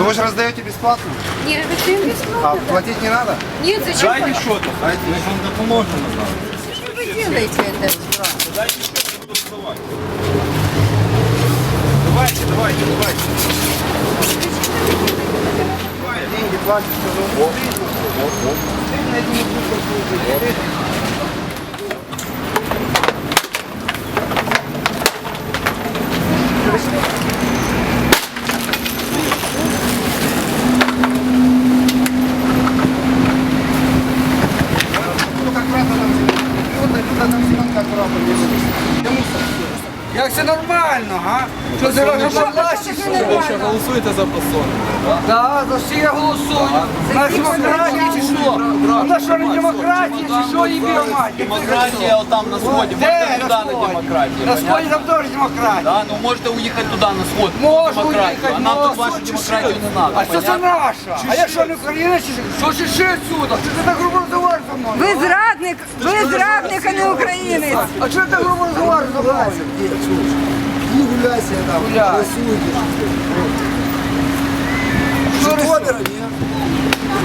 Вы же раздаете бесплатно. Нет, зачем бесплатно? А платить не надо? Нет, зачем? Дайте что-то. А дайте, мы вам допоможем. Что вы делаете это? Дайте что-то, буду вставать. Давайте, давайте, давайте. Деньги платят, что вы... Вот, вот, вот. Ты на этом не будешь Як це нормально, га? Що це ваша власті? Ви голосуєте за посол? Так, за всі я голосую. На демократії чи що? У нас що не демократія, чи що її мать? Демократія отам на сході. Де Можете на туди на сході? демократію. На сході там теж демократія. Да, ну можете уїхати туди на сход. Можу демократію. уїхати, А нам тут вашу демократію не треба. А що це наша? А я що не Україна чи що? Що ж ще отсюда? Що ти так грубо? Ви зрадник, ви зрадник, а не українець. А чого ти так грубо розговорюєш зі мною? Не гуляйся там, Гуляй. голосуйте. Що Житомира, нет?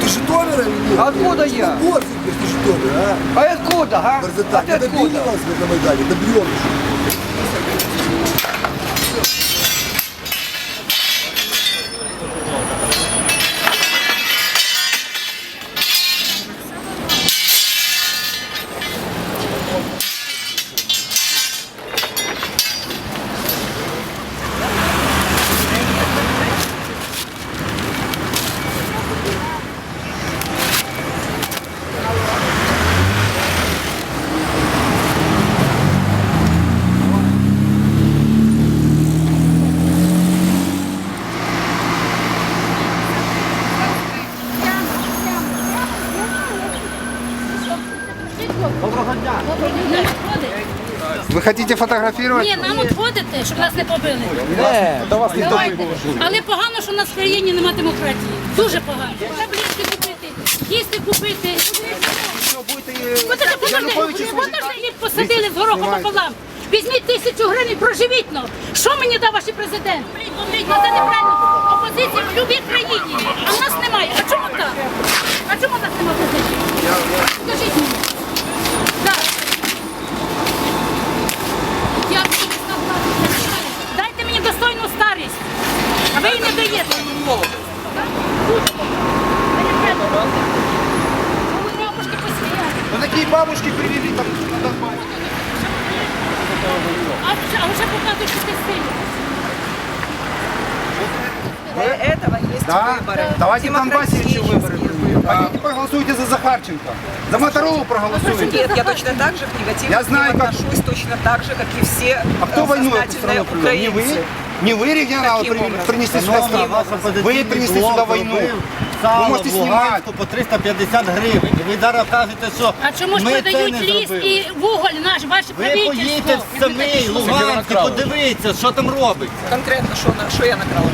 Ты Житомира или нет? Откуда я? Вот ты, ты Житомира, а? А откуда, га? А Барзатак, ти не откуда? добилась на Майдане, добьешь. Вы хотите фотографировать? Ні, нам от ходити, щоб нас не побили. Не, до вас ніхто Давайте. Але погано, що в нас в країні немає демократії. Дуже погано. Таблетки купити, їсти купити. Подожди, подожди, їх посадили з горохом пополам. Візьміть тисячу гривень, проживіть ну. Що мені дав ваш президент? Блін, ну це неправильно. Опозиція в будь-якій країні. А в нас немає. А чому так? А чому в нас немає опозиції? Такие бабушки привели там на Донбасс. А а. Для этого есть Да? выборы. Давайте в Донбассе еще выборы. Хотите, проголосуйте за Захарченко. За Моторолу проголосуйте. Нет, я точно так же негативно Я к ним знаю, как- отношусь, точно так же, как и все А кто э, войну эту сознательные страну привел? Не вы? украинцы. Не вы регионалы Каким при- образом? принесли сюда страну? Вы принесли сюда войну. Вы можете снимать. по 350 гривень. І ви зараз кажете, що А чому ж ми це продають не ліс зробили. і вуголь наш, ваше Ви поїдьте правительство? в самий Луганськ і подивіться, що там робиться. Конкретно, що, на- що я накрала?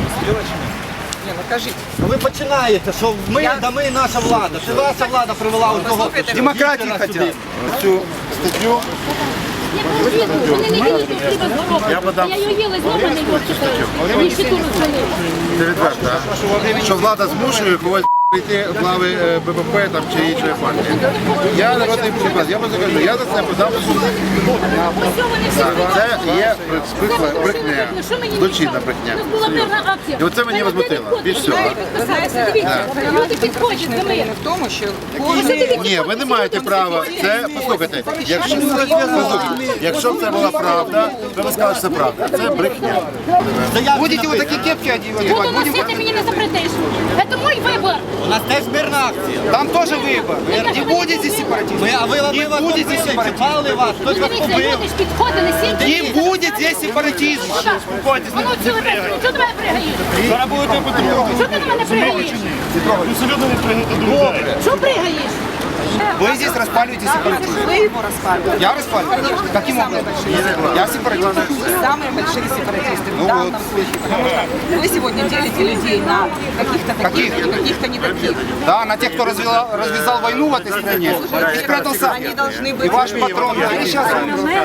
Ні, ну кажіть. Ну, Ви починаєте, що ми, Я- да ми наша влада. Це ваша влада привела у того. Послухайте, Демократии Гітлера Цю статтю Не конкретно, вони не їдуть хліба з горохом. Я подам- Я її їла з нормальної його Нищету розстрілила. Це відверто. Що влада змушує когось йти глави е, БПП там чи іншої партії. Я народний депутат, я вам кажу, я за це подав суд. Це є брехня, Що злочинна брехня. І оце мені возмутило, більш всього. люди підходять в тому, що Ні, ви не маєте права. Це послухайте. Якщо якщо це була правда, то ви скажете, що це правда. Це брехня. Будете ви такі кепки Буду одягати, будемо. носити, мені не запретиш. Це мій вибор. У нас теж мирна акція. Там теж вибор. Не буде зі сепаратизм. А ви, Не ви вас буде зі здесь вас, хтось вас побив. Не буде здесь сепаратизм. Успокойтесь. Чого ти мене пригаєш? Зараз будете Що ти на мене пригаєш? Що пригаєш? Вы здесь распаливаете сепаратизм. Вы его распаливаете. Я распаливаю? Каким образом? Я сепаратист. Самые большие сепаратисты Ну в данном случае. Вы сегодня делите людей на каких-то таких Каких? и каких-то не таких. Да, на тех, кто развязал войну в этой стране. И спрятался. Они должны И быть... ваш патрон. Да, и сейчас.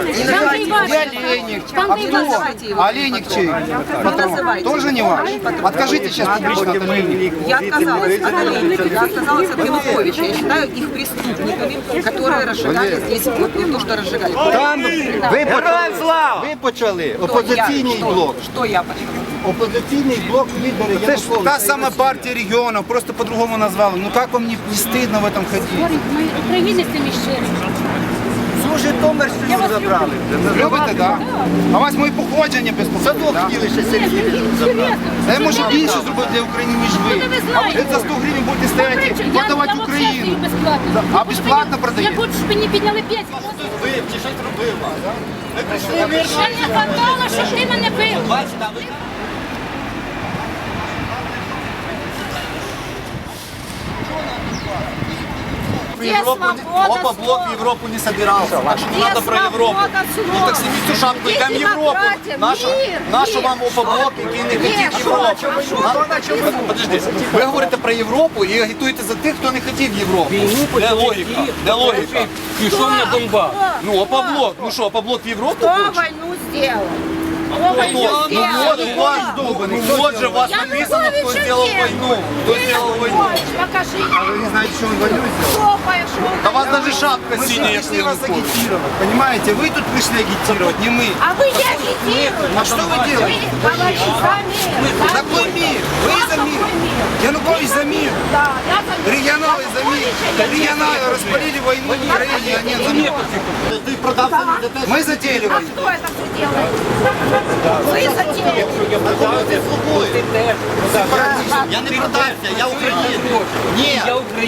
Где Олейник? А кто? Олейник чей? Патрон. Тоже не ваш? Откажите сейчас публично от Олейника. Я отказалась от Олейника, я отказалась от Януковича. Я считаю их преступниками, которые разжигали здесь вот не то, что разжигали. Там ви почали, ви почали Кто опозиційний я? Что? блок. Что я почему? Опозиційний блок лідери Це ж та сама партія регіонів, просто по-другому назвали. Ну как вам не, не стыдно в этом ходить? Ми українці між щирі. Всю Житомирщину забрали. Любите, да? А у вас мої походження без Садок да? хотіли ще Сергій забрати. Я можу більше зробити для України, ніж ви. Ну, А ви за 100 гривень будете стояти, Я продавати Україну. А безплатно продаєте? Я хочу, щоб мені підняли 5. Вбив чи щось робив. Ще не хватало, щоб ти мене бив. Бачите, а ви в Европу, Опа, блок в Европу не собирался. Так что не надо про Европу. Ну так снимите шапку, йдемо в Європу. Нашу, нашу вам опа блок, який не хотів Європу. На- Подожди, ви говорите про Європу і агітуєте за тих, хто не хотів Європу. Де логіка? Де логіка? Пішов на Донбас. Ну, опа блок, ну що, опа блок в Європу Кто хоче? войну сделал? Вот, же у вас написано, кто сделал войну. Кто сделал войну. Покажи. Ви не знаєте, що він войну пошел? Да у вас даже шапка Мы синяя, пришли если вас вы агитировать, понимаете? Вы тут пришли агитировать, не мы. А вы не агитируете. А что вы делаете? Вы за. Какой мир? Вы за мир? Янукович за мир. Да, я за мир. Регионалы за мир. Регионалы распалили войну в Украине, а нет за мир. Мы затеяли А войну. кто это все делает? Вы затеяли. Я не продався, я українець. Ні,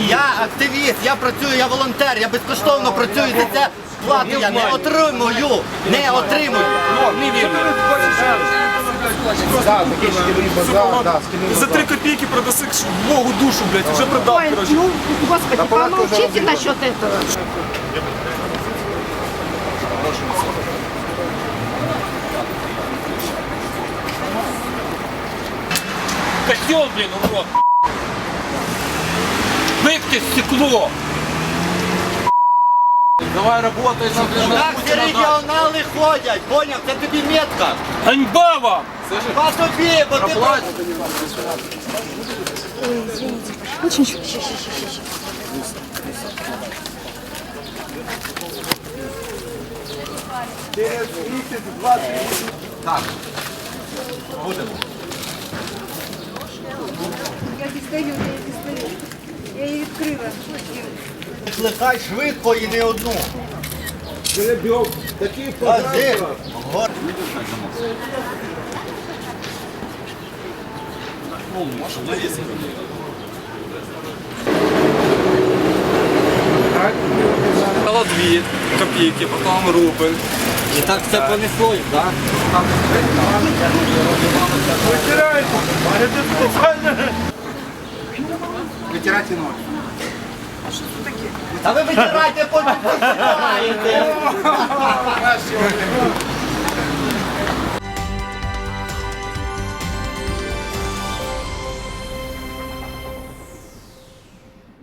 я активіст, я працюю, я волонтер, я безкоштовно працюю за це. Плати я не отримую, не отримую. Да, такие шкивые базар, да, За три копійки продаси Богу душу, блядь, вже продав, Ой, коротше. ну, господи, помолчите насчет этого. Козел, блін, урод. Викти стекло. Давай работай на Так всі регіонали ходять, поняв? Це тобі метка. Ганьба вам! По тобі, бо ти про- Я дістаю, я дістаю. Я її відкрила. Викликай швидко і не одну. Такие Один. Гор- Дало дві копійки, потім рубль. І так все понеслось, так? Вытирайте ноги. Та ви витирайте, потім посираєте.